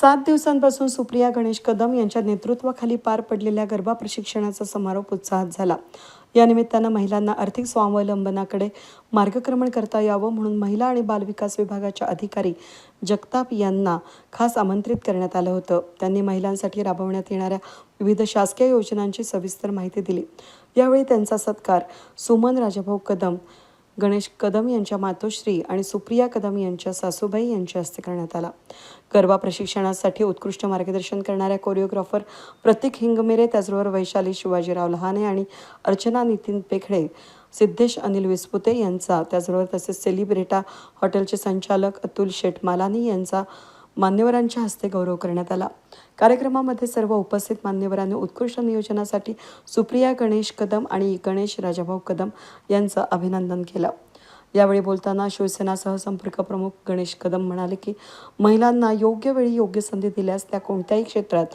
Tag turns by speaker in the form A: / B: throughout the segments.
A: सात दिवसांपासून सुप्रिया गणेश कदम यांच्या नेतृत्वाखाली पार पडलेल्या गरबा प्रशिक्षणाचा समारोप उत्साहात झाला. या निमित्तानं महिलांना आर्थिक स्वावलंबनाकडे मार्गक्रमण करता यावं म्हणून महिला आणि बालविकास विभागाच्या अधिकारी जगताप यांना खास आमंत्रित करण्यात आलं होतं. त्यांनी महिलांसाठी राबवण्यात येणाऱ्या विविध शासकीय योजनांची सविस्तर माहिती दिली. यावेळी त्यांचा सत्कार सुमन राजाभाऊ कदम गणेश कदम यांच्या मातोश्री आणि सुप्रिया कदम यांच्या सासूबाई यांच्या हस्ते करण्यात आला. गरबा प्रशिक्षणासाठी उत्कृष्ट मार्गदर्शन करणाऱ्या कोरिओग्राफर प्रतीक हिंगमेरे त्याचबरोबर वैशाली शिवाजीराव लहाने आणि अर्चना नितीन पेखडे सिद्धेश अनिल विस्पुते यांचा त्याचबरोबर तसेच सेलिब्रेटा हॉटेलचे संचालक अतुल शेटमालानी यांचा मान्यवरांच्या हस्ते गौरव करण्यात आला. कार्यक्रमामध्ये सर्व उपस्थित मान्यवरांनी उत्कृष्ट नियोजनासाठी सुप्रिया गणेश कदम आणि गणेश राजाभाऊ कदम यांचं अभिनंदन केलं. यावेळी बोलताना शिवसेना सहसंपर्क प्रमुख गणेश कदम म्हणाले की महिलांना योग्य वेळी योग्य संधी दिल्यास त्या कोणत्याही क्षेत्रात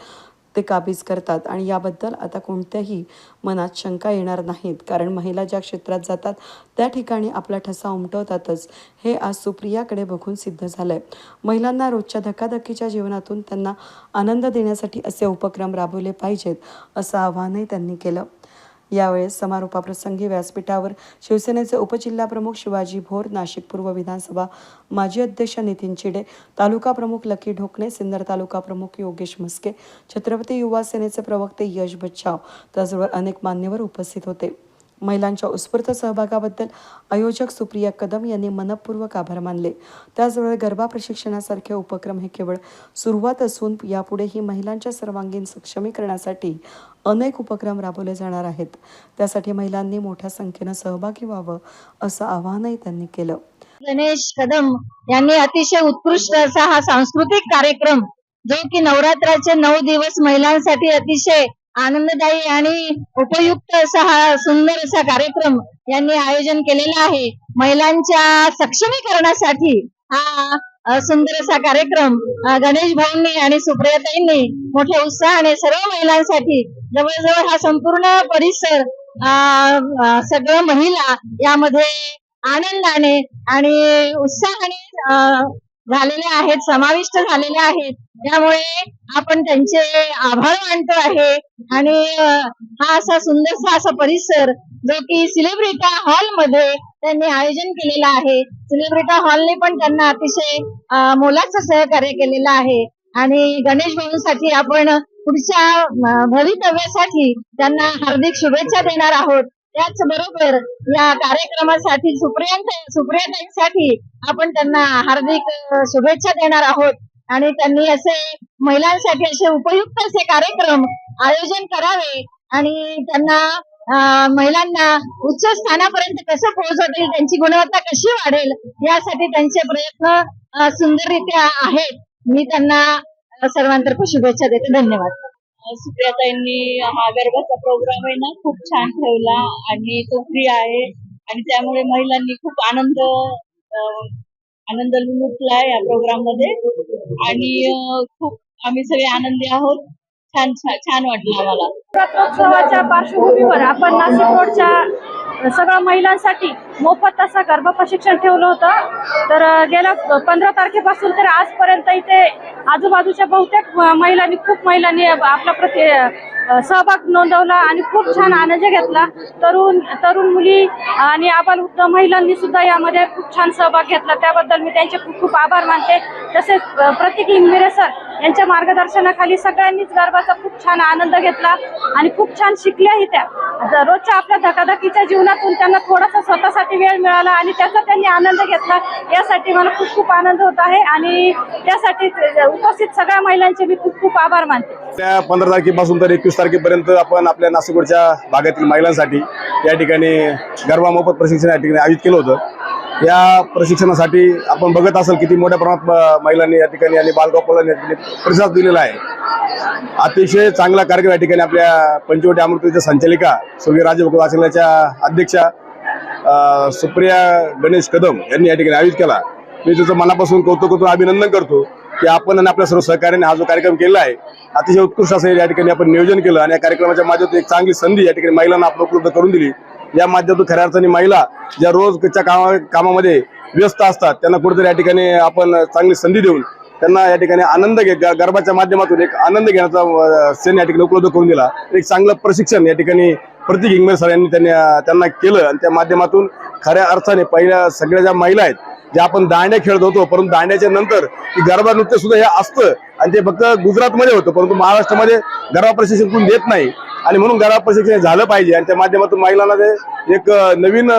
A: ते काबीज करतात. आणि याबद्दल आता कोणत्याही मनात शंका येणार नाहीत. कारण महिला ज्या क्षेत्रात जातात त्या ठिकाणी आपला ठसा उमटवतातच. हे आज सुप्रियाकडे बघून सिद्ध झालं आहे महिलांना रोजच्या धकाधकीच्या जीवनातून त्यांना आनंद देण्यासाठी असे उपक्रम राबवले पाहिजेत असं आवाहनही त्यांनी केलं. यावेळेस समारोपाप्रसंगी व्यासपीठावर शिवसेनेचे उपजिल्हाप्रमुख शिवाजी भोर नाशिक पूर्व विधानसभा माजी अध्यक्ष नितीन चिडे तालुका प्रमुख लकी ढोकणे सिन्नर तालुका प्रमुख योगेश म्हस्के छत्रपती युवा सेनेचे प्रवक्ते यश बच्चाव त्याचबरोबर अनेक मान्यवर उपस्थित होते. महिलांच्या उत्स्फूर्त सहभागाबद्दल आयोजक सुप्रिया कदम यांनी मनपूर्वक आभार मानले. त्याचबरोबर गरबा प्रशिक्षणासारखे उपक्रम हे केवळ सुरुवात असून यापुढेही महिलांच्या सर्वांगीण सक्षमीकरणासाठी अनेक उपक्रम राबवले जाणार आहेत. त्यासाठी महिलांनी मोठ्या संख्येनं सहभागी व्हावं असं आवाहनही त्यांनी केलं.
B: गणेश कदम यांनी अतिशय उत्कृष्ट असा हा सांस्कृतिक कार्यक्रम जो की नवरात्राचे नऊ दिवस महिलांसाठी अतिशय आनंददायी आणि उपयुक्त असा हा सुंदर असा कार्यक्रम यांनी आयोजन केलेला आहे. महिलांच्या सक्षमीकरणासाठी हा सुंदर असा कार्यक्रम गणेश भाऊंनी आणि सुप्रियाताईंनी मोठ्या उत्साहाने सर्व महिलांसाठी जवळजवळ हा संपूर्ण परिसर सगळं महिला यामध्ये आनंदाने आणि उत्साहाने झालेले आहेत समाविष्ट झालेले आहेत. त्यामुळे आपण त्यांचे आभार मानतो आहे. आणि हा असा सुंदरसा असा परिसर जो की सिलेब्रिटा हॉलमध्ये त्यांनी आयोजन केलेला आहे. सिलेब्रिटा हॉलने पण त्यांना अतिशय मोलाचं सहकार्य केलेलं आहे. आणि गणेश भाऊंसाठी आपण पुढच्या भवितव्यासाठी त्यांना हार्दिक शुभेच्छा देणार आहोत. त्याचबरोबर या कार्यक्रमासाठी सुप्रियांत सुप्रियाताईंसाठी आपण त्यांना हार्दिक शुभेच्छा देणार आहोत. आणि त्यांनी असे महिलांसाठी असे उपयुक्त असे कार्यक्रम आयोजन करावे आणि त्यांना महिलांना उच्च स्थानापर्यंत कसं पोहोचवता येईल त्यांची गुणवत्ता कशी वाढेल यासाठी त्यांचे प्रयत्न सुंदररित्या आहेत. मी त्यांना अ, सर्वांतर्फे शुभेच्छा देते. धन्यवाद.
C: सुप्रियाताईंनी हा गरबाचा प्रोग्राम आहे ना खूप छान ठेवला आणि तो फ्री आहे. आणि त्यामुळे महिलांनी खूप आनंद आनंद लुटला या प्रोग्राममध्ये. आणि खूप आम्ही सगळे आनंदी आहोत. छान छान छान वाटलं आम्हाला.
D: रथोत्सवाच्या पार्श्वभूमीवर आपण नाशिक रोडच्या सगळ्या महिलांसाठी मोफत असं गर्भ प्रशिक्षण ठेवलं होतं. तर गेल्या पंधरा तारखेपासून तर आजपर्यंत इथे आजूबाजूच्या बहुतेक महिलांनी खूप महिलांनी आपला प्रति सहभाग नोंदवला आणि खूप छान आनंद घेतला. तरुण तरुण मुली आणि आबालवृद्ध महिलांनी सुद्धा यामध्ये खूप छान सहभाग घेतला. त्याबद्दल मी त्यांचे खूप खूप आभार मानते. तसेच प्रतीक इंगमिरे सर यांच्या मार्गदर्शनाखाली सगळ्यांनीच गरबाचा खूप छान आनंद घेतला आणि खूप छान शिकल्याही त्या रोजच्या आपल्या धकाधकीच्या जीवनातून त्यांना थोडासा स्वतःसाठी वेळ मिळाला आणि त्याचा त्यांनी आनंद घेतला यासाठी मला खूप खूप आनंद होत आहे आणि त्यासाठी उपस्थित सगळ्या महिलांचे मी खूप खूप आभार मानते.
E: त्या पंधरा तारखेपासून तर एकवीस तारखेपर्यंत आपण आपल्या नाशिकच्या भागातील महिलांसाठी या ठिकाणी गरबा मोफत प्रशिक्षण या ठिकाणी आयोजित केलं होतं. या प्रशिक्षणासाठी आपण बघत असाल किती मोठ्या प्रमाणात महिलांनी या ठिकाणी आणि बालगोपालांनी या ठिकाणी प्रतिसाद दिलेला आहे. अतिशय चांगला कार्यक्रम या ठिकाणी आपल्या पंचवटी अमृतीच्या संचालिका स्वर्गीय राजे वाचनाच्या अध्यक्षा सुप्रिया गणेश कदम यांनी या ठिकाणी आयोजित केला. मी तुझं मनापासून कौतुक करतो अभिनंदन करतो की आपण आणि आपल्या सर्व सहकार्याने हा जो कार्यक्रम केला आहे अतिशय उत्कृष्ट असं या ठिकाणी आपण नियोजन केलं आणि या कार्यक्रमाच्या माझ्यात एक चांगली संधी या ठिकाणी महिलांना आपण उपलब्ध करून दिली. या माध्यमातून खऱ्या अर्थाने महिला ज्या रोजच्या कामा कामामध्ये व्यस्त असतात त्यांना कुठेतरी या ठिकाणी आपण चांगली संधी देऊन त्यांना या ठिकाणी आनंद घे गर्भाच्या गरबाच्या माध्यमातून एक आनंद घेण्याचा अं, क्षण या ठिकाणी उपलब्ध करून दिला. एक चांगलं प्रशिक्षण या ठिकाणी प्रतीक इंगमे सर यांनी त्यांनी त्यांना केलं आणि त्या माध्यमातून खऱ्या अर्थाने पहिल्या सगळ्या ज्या महिला आहेत ज्या आपण दांड्या खेळत होतो परंतु दांड्याच्या नंतर गरबा नृत्य सुद्धा हे असतं आणि ते फक्त गुजरातमध्ये होतं परंतु महाराष्ट्रामध्ये गरबा प्रशिक्षण कोण देत नाही. आणि म्हणून घरात प्रशिक्षण झालं पाहिजे. आणि त्या माध्यमातून महिलांना ते एक नवीन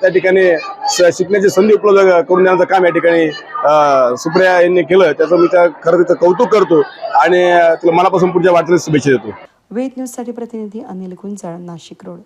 E: त्या ठिकाणी शिकण्याची संधी उपलब्ध करून देण्याचं काम या ठिकाणी सुप्रिया यांनी केलं. त्याचं मी त्या खरं तिचं कौतुक करतो आणि तुला मनापासून पुढच्या वाटचालीस शुभेच्छा देतो.
A: वेद न्यूजसाठी प्रतिनिधी अनिल गुंजाळ नाशिक रोड.